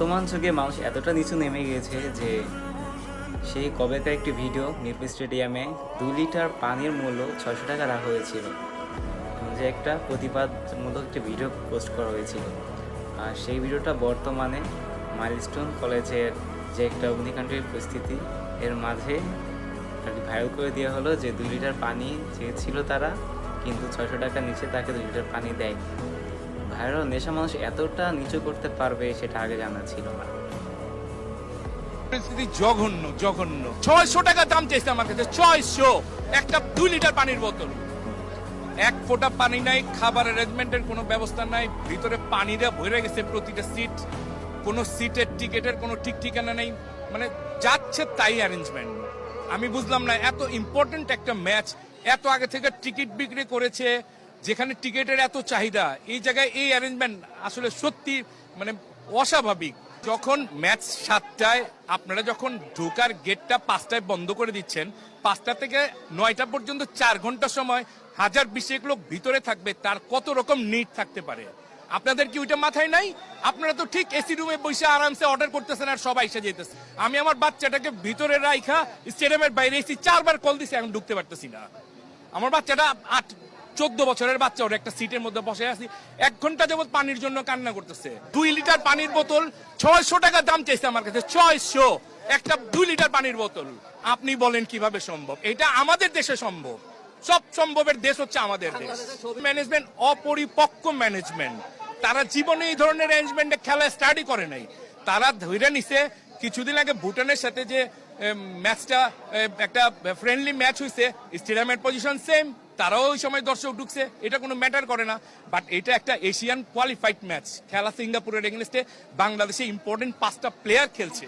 বর্তমান যুগে মানুষ এতটা নিচু নেমে গিয়েছে যে সেই কবেকার একটি ভিডিও মিরপুর স্টেডিয়ামে দুই লিটার পানির মূল্য ছয়শো টাকা রাখা হয়েছিল। যে একটা প্রতিবাদমূলক একটি ভিডিও পোস্ট করা হয়েছিল। আর সেই ভিডিওটা বর্তমানে মাইলস্টোন কলেজের যে একটা অগ্নিকাণ্ডের পরিস্থিতি, এর মাঝে ভাইরাল করে দেওয়া হলো যে দুই লিটার পানি চেয়েছিল তারা, কিন্তু ছয়শো টাকার নিচে তাকে দুই লিটার পানি দেয় ভাইরাল নেশা মানুষ এতটা নিচু করতে পারবে সেটা আগে জানা ছিল না। পরিস্থিতি জঘন্য জঘন্য। ছয়শো টাকা দাম চেয়েছে আমার কাছে, ছয়শো। একটা দুই লিটার পানির বোতল। এক ফোঁটা পানি নাই, খাবার অ্যারেঞ্জমেন্টের কোনো ব্যবস্থা নাই, ভিতরে পানিটা ভরে গেছে প্রতিটা সিট। কোনো সিটের টিকেটের কোনো ঠিক ঠিকানা নেই মানে যাচ্ছে তাই অ্যারেঞ্জমেন্ট। আমি বুঝলাম না, এত ইম্পর্টেন্ট একটা ম্যাচ এত আগে থেকে টিকিট বিক্রি করেছে যেখানে টিকেটের এত চাহিদা, এই জায়গায় এই অ্যারেঞ্জমেন্ট আসলে সত্যি মানে অস্বাভাবিক। যখন ম্যাচ সাতটায় আপনারা যখন ঢোকার গেটটা পাঁচটায় বন্ধ করে দিচ্ছেন, পাঁচটা থেকে নয়টা পর্যন্ত চার ঘণ্টা সময় হাজার বিশেক লোক ভিতরে থাকবে, তার কত রকম নিট থাকতে পারে। আপনাদের কি ওইটা মাথায় নাই? আপনারা তো ঠিক এসি রুমে বসে আরামসে অর্ডার করতেছেন আর সবাই এসে যেতেছে। আমি আমার বাচ্চাটাকে ভিতরে রাইখা স্টেডিয়ামের বাইরে এসি চারবার কল দিছি এখন ঢুকতে পারতেছি না। আমার বাচ্চাটা আট চোদ্দ বছরের বাচ্চা ওর একটা সিটের মধ্যে বসে আছি। এক ঘণ্টা যাবত পানির জন্য কান্না করতেছে। দুই লিটার পানির বোতল ছয়শো টাকা দাম চাইছে আমার কাছে, ছয়শো। একটা দুই লিটার পানির বোতল। আপনি বলেন কীভাবে সম্ভব? এটা আমাদের দেশে সম্ভব। সব সম্ভবের দেশ হচ্ছে আমাদের দেশ। ম্যানেজমেন্ট অপরিপক্ক ম্যানেজমেন্ট তারা জীবনে এই ধরনের অ্যারেঞ্জমেন্টে খেলা স্টাডি করে নাই। তারা ধরে নিছে, কিছুদিন আগে ভুটানের সাথে যে ম্যাচটা একটা ফ্রেন্ডলি ম্যাচ হয়েছে স্টেডিয়ামের পজিশন সেম তারাও ওই সময় দর্শক ঢুকছে, এটা কোনো ম্যাটার করে না বাট এটা একটা এশিয়ান কোয়ালিফাইড ম্যাচ খেলা সিঙ্গাপুরের এগেনস্টে বাংলাদেশে ইম্পর্টেন্ট পাঁচটা প্লেয়ার খেলছে।